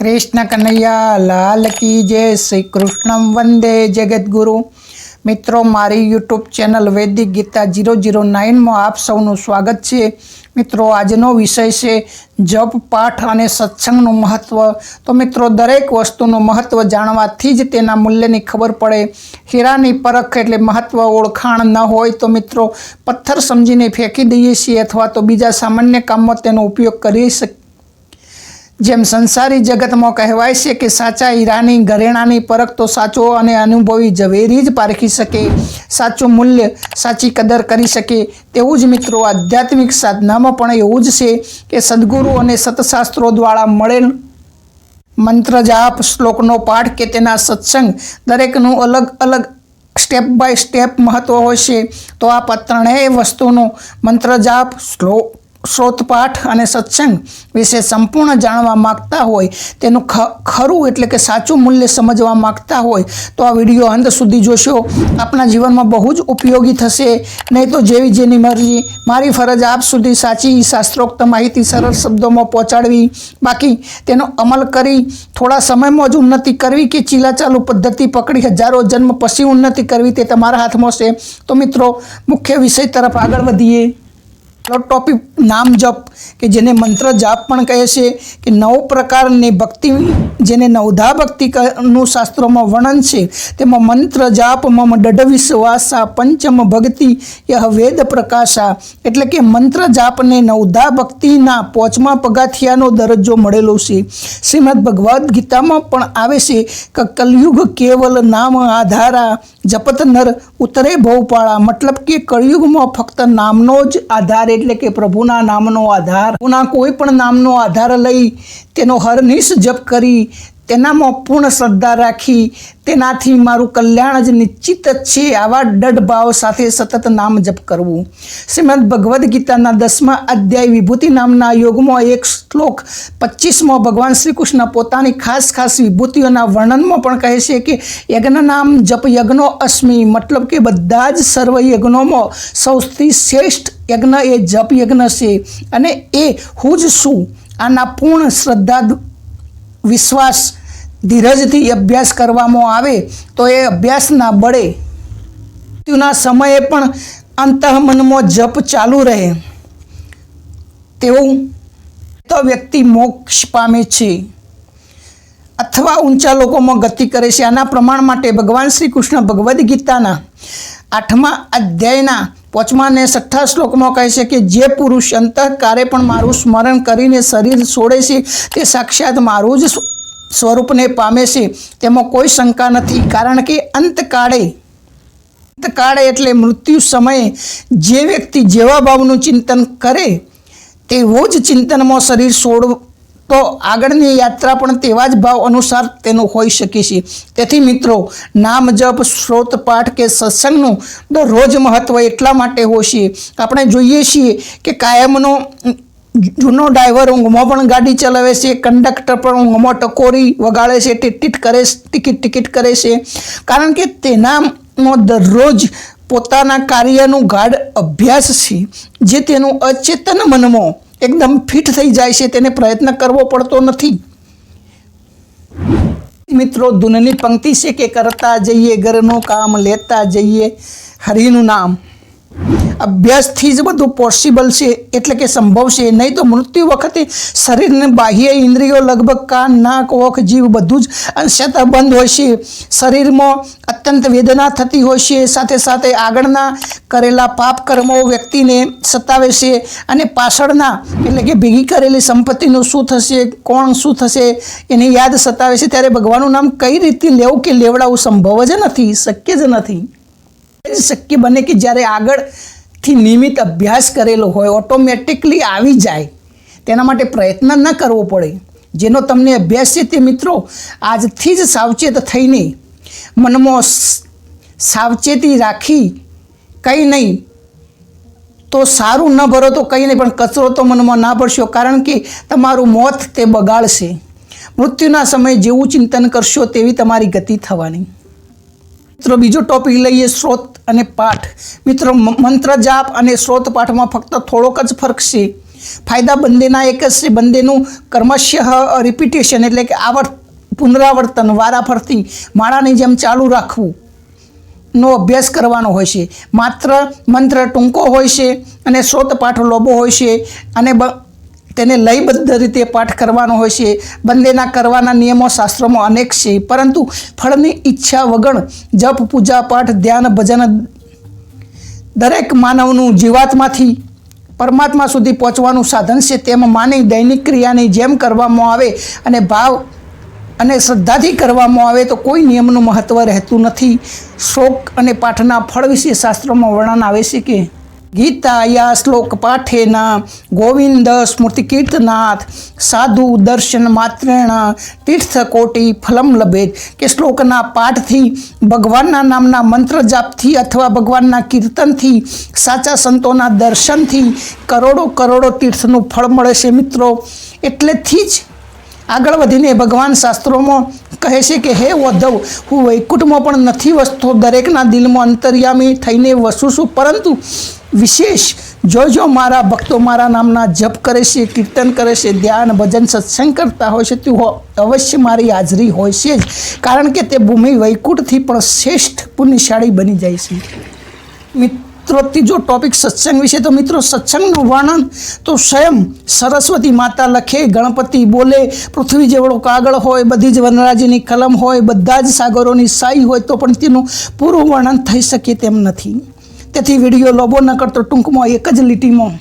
કૃષ્ણ કનૈયા, લાલ કી જય, શ્રી કૃષ્ણમ વંદે જગદગુરુ. મિત્રો, મારી યુટ્યુબ ચેનલ વૈદિક ગીતા જીરો જીરો નાઇનમાં આપ સૌનું સ્વાગત છે. મિત્રો, આજનો વિષય છે જપ, પાઠ અને સત્સંગનું મહત્ત્વ તો મિત્રો, દરેક વસ્તુનું મહત્ત્વ જાણવાથી જ તેના મૂલ્યની ખબર પડે. હીરાની પરખ એટલે મહત્ત્વ ઓળખાણ ન હોય તો મિત્રો, પથ્થર સમજીને ફેંકી દઈએ છીએ અથવા તો બીજા સામાન્ય કામમાં તેનો ઉપયોગ કરી શકીએ જેમ સંસારી જગતમાં કહેવાય છે કે સાચા હીરાની ઘરેણાની પરખ તો સાચો અને અનુભવી ઝવેરી જ પારખી શકે, સાચું મૂલ્ય સાચી કદર કરી શકે. તેવું જ મિત્રો આધ્યાત્મિક સાધનામાં પણ એવું જ છે કે સદગુરુ અને સતશાસ્ત્રો દ્વારા મળેલ મંત્ર જાપ શ્લોકનો પાઠ કે તેના સત્સંગ દરેકનું અલગ અલગ સ્ટેપ બાય સ્ટેપ મહત્ત્વ હોય છે. તો આ ત્રણેય વસ્તુનું મંત્ર જાપ શ્લોક શ્રોતપાઠ અને સત્સંગ વિશે સંપૂર્ણ જાણવા માગતા હોય, તેનું ખરું એટલે કે સાચું મૂલ્ય સમજવા માગતા હોય, તો આ વીડિયો અંત સુધી જોશો. આપણા જીવનમાં બહુ જ ઉપયોગી થશે. નહીં તો જેવી જેની મરજી. મારી ફરજ આપ સુધી સાચી શાસ્ત્રોક્ત માહિતી સરળ શબ્દોમાં પહોંચાડવી. બાકી તેનો અમલ કરી થોડા સમયમાં જ ઉન્નતિ કરવી કે ચીલાચાલુ પદ્ધતિ પકડી હજારો જન્મ પછી ઉન્નતિ કરવી તે તમારા હાથમાં છે તો મિત્રો, મુખ્ય વિષય તરફ આગળ વધીએ. ટોપિક નામ જપ કે જેને મંત્ર જાપ પણ કહે છે કે નવ પ્રકારની ભક્તિ જેને નવધા ભક્તિ નું શાસ્ત્રોમાં વર્ણન છે તેમાં મંત્ર જાપ મમ દઢ વિશ્વાસા પંચમ ભક્તિ યહ વેદ પ્રકાશા એટલે કે મંત્ર જાપને નવધા ભક્તિના પોચમા પગાથિયાનો દરજ્જો મળેલો છે શ્રીમદ ભગવદ્ ગીતામાં પણ આવે છે કે કલયુગ કેવલ નામ આધારા જપત નર ઉતરે ભવપાળા મતલબ કે કળયુગમાં ફક્ત નામનો જ આધાર એટલે કે પ્રભુના નામનો આધાર પ્રભુના કોઈ પણ નામનો આધાર લઈ તેનો હરનિશ જપ કરી, તેનામાં પૂર્ણ શ્રદ્ધા રાખી, તેનાથી મારું કલ્યાણ જ નિશ્ચિત છે, આવા દઢ ભાવ સાથે સતત નામ જપ કરવું. શ્રીમદ ભગવદ્ ગીતાના દસમા અધ્યાય વિભૂતિ નામના યોગમાં એક શ્લોક પચીસમાં ભગવાન શ્રી કૃષ્ણ પોતાની ખાસ ખાસ વિભૂતિઓના વર્ણનમાં પણ કહે છે કે યજ્ઞ નામ જપ યજ્ઞો અસ્મિ મતલબ કે બધા જ સર્વ યજ્ઞોમાં સૌથી શ્રેષ્ઠ યજ્ઞ એ જપ યજ્ઞ છે. અને એ હું જ છું આના પૂર્ણ શ્રદ્ધા, વિશ્વાસ, ધીરજથી અભ્યાસ કરવામાં આવે તો એ અભ્યાસના બળે મૃત્યુના સમયે પણ અંતઃમનમાં જપ ચાલુ રહે. તેવું તો વ્યક્તિ મોક્ષ પામે છે. અથવા ઊંચા લોકોમાં ગતિ કરે છે. આના પ્રમાણ માટે ભગવાન શ્રી કૃષ્ણ ભગવદ્ ગીતાના આઠમા અધ્યાયના પાંચમા ને છઠ્ઠા શ્લોકમાં કહે છે કે જે પુરુષ અંતઃકારે પણ મારું સ્મરણ કરીને શરીર છોડે છે, તે સાક્ષાત મારું જ સ્વરૂપને પામે છે. તેમાં કોઈ શંકા નથી, કારણ કે અંતકાળે અંતકાળે એટલે મૃત્યુ સમયે જે વ્યક્તિ જેવા ભાવનું ચિંતન કરે, તેવો જ ચિંતનમાં શરીર છોડ તો આગળની યાત્રા પણ તેવા જ ભાવ અનુસાર તેનું હોઈ શકે છે. તેથી મિત્રો, નામ જપ સ્ત્રોત પાઠ કે સત્સંગનું દરરોજ મહત્ત્વ એટલા માટે હોય છે. આપણે જોઈએ છીએ કે કાયમનો જૂનો ડ્રાઈવર ઊંઘમાં પણ ગાડી ચલાવે છે, કંડક્ટર પણ ઊંઘમાં ટકોરી વગાડે છે, ટિકિટ કરે ટિકિટ ટિકિટ કરે છે. કારણ કે તેનામાં દરરોજ પોતાના કાર્યનું ગાઢ અભ્યાસ છે, જે તેનું અચેતન મનમાં એકદમ ફિટ થઈ જાય છે, તેને પ્રયત્ન કરવો પડતો નથી. મિત્રો, ધૂનની પંક્તિ છે કે કરતા જઈએ, ઘરનું કામ લેતા જઈએ. હરિનું નામ. અભ્યાસથી જ બધું પોસિબલ છે, એટલે કે સંભવ છે. નહીં તો મૃત્યુ વખતે શરીરને બાહ્ય ઇન્દ્રિયો, લગભગ કાન, નાક, ઓખ જીવ બધું જ અંશત બંધ હોય છે. શરીરમાં અત્યંત વેદના થતી હોય છે. સાથે સાથે આગળના કરેલા પાપ કર્મો વ્યક્તિને સતાવે છે અને પાછળના એટલે કે ભેગી કરેલી સંપત્તિનું શું થશે, કોણ શું થશે એની યાદ સતાવે છે. ત્યારે ભગવાનનું નામ કઈ રીતે લેવું કે લેવડાવવું સંભવ જ નથી, શક્ય જ નથી. જ શક્ય બને કે જ્યારે આગળથી નિયમિત અભ્યાસ કરેલો હોય ઓટોમેટિકલી આવી જાય, તેના માટે પ્રયત્ન ન કરવો પડે. જેનો તમને અભ્યાસ છે તે મિત્રો આજથી જ સાવચેત થઈને મનમાં સાવચેતી રાખી કંઈ નહીં, તો સારું ન ભરો તો કંઈ નહીં, પણ કચરો તો મનમાં ના ભરશો કારણ કે તમારું મોત તે બગાડશે. મૃત્યુના સમયે જેવું ચિંતન કરશો તેવી તમારી ગતિ થવાની. મિત્રો, બીજો ટોપિક લઈએ સ્ત્રોત અને પાઠ. મિત્રો મંત્ર જાપ અને સ્ત્રોત પાઠમાં ફક્ત થોડોક જ ફરક છે. ફાયદા બંદેના એક જ છે. બંદેનું કર્મશઃ રિપીટેશન એટલે કે આવર્ત પુનરાવર્તન, વારાફરતી, માળાની જેમ ચાલુ રાખવું નો અભ્યાસ કરવાનો હોય છે. માત્ર મંત્ર ટૂંકો હોય છે અને શ્રોત પાઠ લોબો હોય છે અને તેને લયબદ્ધ રીતે પાઠ કરવાનો હોય છે. બંનેના કરવાના નિયમો, શાસ્ત્રોમાં અનેક છે. પરંતુ ફળની ઈચ્છા વગર જપ, પૂજા, પાઠ, ધ્યાન, ભજન દરેક માનવનું જીવાત્માથી પરમાત્મા સુધી પહોંચવાનું સાધન છે. તેમ માની દૈનિક ક્રિયાની જેમ કરવામાં આવે અને ભાવ અને શ્રદ્ધાથી કરવામાં આવે તો કોઈ નિયમનું મહત્ત્વ રહેતું નથી. શોક અને પાઠના ફળ વિશે શાસ્ત્રોમાં વર્ણન આવે છે કે ગીતા યા શ્લોક પાઠેના, ગોવિંદ સ્મૃતિ કીર્તનાથ, સાધુ દર્શન માત્રેણ, તીર્થકોટી ફલમ લભેત કે શ્લોકના પાઠથી ભગવાનના નામના મંત્ર જાપથી અથવા ભગવાનના કીર્તનથી, સાચા સંતોના દર્શનથી કરોડો કરોડો તીર્થનું ફળ મળે છે મિત્રો. એટલેથી જ આગળ વધીને ભગવાન શાસ્ત્રોમાં કહે છે કે, હે વધવ હું વૈકુંઠમાં પણ નથી વસતો. દરેકના દિલમાં અંતર્યામી થઈને વસું છું. પરંતુ વિશેષ જો જો મારા ભક્તો મારા નામના જપ કરે છે, કીર્તન કરે છે, ધ્યાન, ભજન, સત્સંગ કરતા હોય છે, તે અવશ્ય મારી હાજરી હોય છે જ. કારણ કે તે ભૂમિ વૈકુંઠથી પણ શ્રેષ્ઠ પુણ્યશાળી બની જાય છે. મિત્રો ત્રીજો ટોપિક સત્સંગ વિશે, તો મિત્રો સત્સંગનું વર્ણન તો સ્વયં સરસ્વતી માતા લખે, ગણપતિ બોલે, પૃથ્વી જેવડો કાગળ હોય, બધી જ વનરાજીની કલમ હોય, બધા જ સાગરોની સાઈ હોય, તો પણ તેનું પૂરું વર્ણન થઈ શકે તેમ નથી. તેથી વીડિયો લોબો ન કરતો, ટૂંકમાં એક જ લીટીમાં.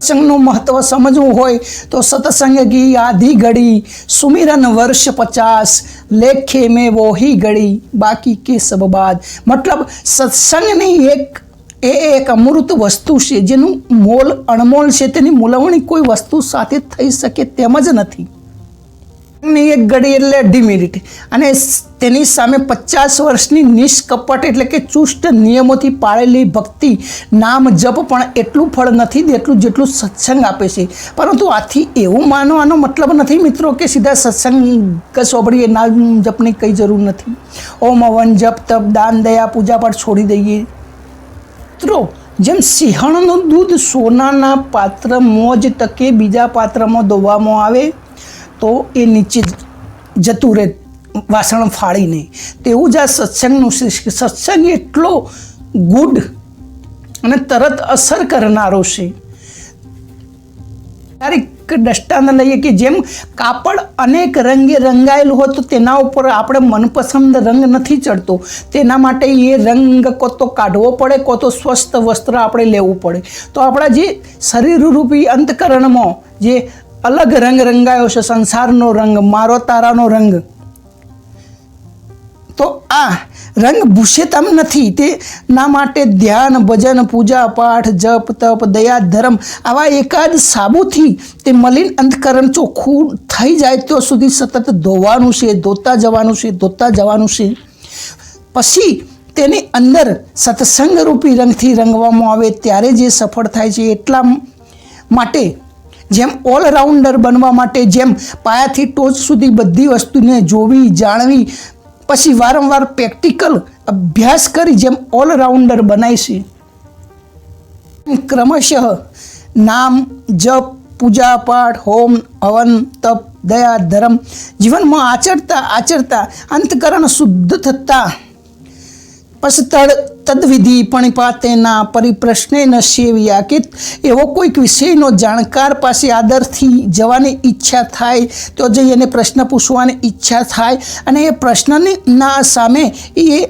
સત્સંગનું મહત્વ સમજવું હોય, તો સત્સંગ આધી ઘડી, સુમિરન વર્ષ પચાસ, લેખે મેં વોહી ઘડી, બાકી કે સબ બાદ. મતલબ સત્સંગની એક એ એક અમૃત વસ્તુ છે, જેનું મોલ, અણમોલ છે, તેની મૂલવણી કોઈ વસ્તુ સાથે થઈ શકે તેમ જ નથી. ની એક ઘડી એટલે અઢી મિનિટ અને તેની સામે પચાસ વર્ષની નિષ્કપટ એટલે કે ચુસ્ત નિયમોથી પાળેલી ભક્તિ, નામ જપ પણ એટલું ફળ નથી દેતું જેટલું સત્સંગ આપે છે. પરંતુ આથી એવું માનવાનો મતલબ નથી મિત્રો કે સીધા સત્સંગ સોંભળીએ નામ જપની કંઈ જરૂર નથી. ઓમ હવન જપ તપ દાન દયા પૂજા પાઠ છોડી દઈએ. મિત્રો, જેમ સિંહણનું દૂધ સોનાના પાત્રમાં જ ટકે બીજા પાત્રમાં દોવામાં આવે, તો એ નીચે જતું રહે વાસણ ફાળીને. તેવું જ આ સત્સંગનું સત્સંગ એટલો ગુડ અને તરત અસર કરનારો છે. તારીખ દ્રષ્ટાંત લઈએ કે જેમ કાપડ અનેક રંગે રંગાયેલું હોય તો તેના ઉપર આપણે મનપસંદ રંગ નથી ચડતો. તેના માટે એ રંગ કો તો કાઢવો પડે કો તો સ્વસ્થ વસ્ત્ર આપણે લેવું પડે. તો આપણા જે શરીરરૂપી અંતકરણમાં જે અલગ રંગ રંગાયો છે, સંસારનો રંગ, મારો તારાનો રંગ, તો આ રંગ ભૂષેતમ નથી. તેના માટે ધ્યાન, ભજન, પૂજા, પાઠ, જપ, તપ, દયા, ધર્મ આવા એકાદ સાબુથી તે મલિન અંધકરણ ચોખ્ખું થઈ જાય ત્યાં સુધી સતત ધોવાનું છે, ધોતા જવાનું છે, ધોતા જવાનું છે. પછી તેની અંદર સત્સંગરૂપી રંગથી રંગવામાં આવે ત્યારે જે સફળ થાય છે એટલા માટે જેમ ઓલરાઉન્ડર બનવા માટે જેમ પાયાથી ટોચ સુધી બધી વસ્તુને જોવી, જાણવી પછી વારંવાર પ્રેક્ટિકલ અભ્યાસ કરી જેમ ઓલરાઉન્ડર બનાય છે. ક્રમશઃ નામ, જપ પૂજા પાઠ હોમ, હવન, તપ, દયા, ધર્મ જીવનમાં આચરતા આચરતા અંતકરણ શુદ્ધ થતા. પસતળ તદવિધિ પણિપાતેના પરિપ્રશ્ને ન સેવ્યા કે એવો કોઈક વિષયનો જાણકાર પાસે આદરથી જવાની ઈચ્છા થાય, તો જઈ એને પ્રશ્ન પૂછવાની ઈચ્છા થાય અને એ પ્રશ્નની ના સામે એ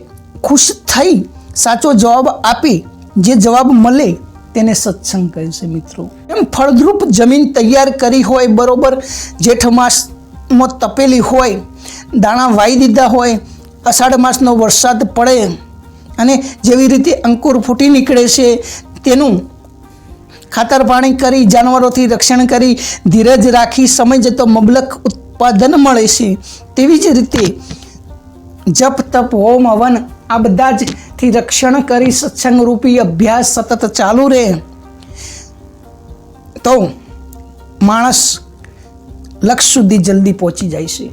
ખુશ થઈ સાચો જવાબ આપી, જે જવાબ મળે તેને સત્સંગ કહે છે મિત્રો. એમ ફળદ્રુપ જમીન તૈયાર કરી હોય બરોબર, જેઠ માસમાં તપેલી હોય, દાણા વાઈ દીધા હોય, અષાઢ માસનો વરસાદ પડે અને જેવી રીતે અંકુર ફૂટી નીકળે છે, તેનું ખાતર પાણી કરી, જાનવરોથી રક્ષણ કરી, ધીરજ રાખી, સમય જતો મબલક ઉત્પાદન મળે છે. તેવી જ રીતે જપ, તપ, હોમ, હવન આ બધા જ થી રક્ષણ કરી સત્સંગ રૂપી અભ્યાસ સતત ચાલુ રહે. તો માણસ લક્ષ સુધી જલ્દી પહોંચી જાય છે.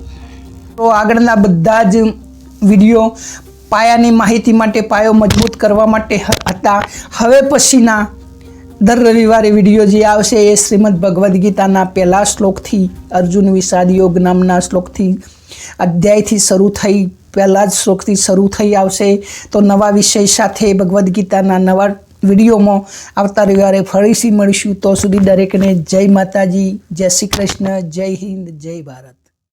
તો આગળના બધા જ વીડિયો પાયાની માહિતી માટે, પાયો મજબૂત કરવા માટે હતા. હવે પછીના દર રવિવારે વીડિયો જે આવશે એ શ્રીમદ ભગવદ્ ગીતાના પહેલા શ્લોકથી, અર્જુન વિષાદ યોગ નામના શ્લોકથી અધ્યાયથી શરૂ થઈ, પહેલા જ શ્લોકથી શરૂ થઈ આવશે. તો નવા વિષય સાથે ભગવદ્ ગીતાના નવા વિડીયોમાં આવતા રવિવારે ફરીથી મળીશું. તો સુધી દરેકને જય માતાજી, જય શ્રી કૃષ્ણ, જય હિન્દ, જય ભારત.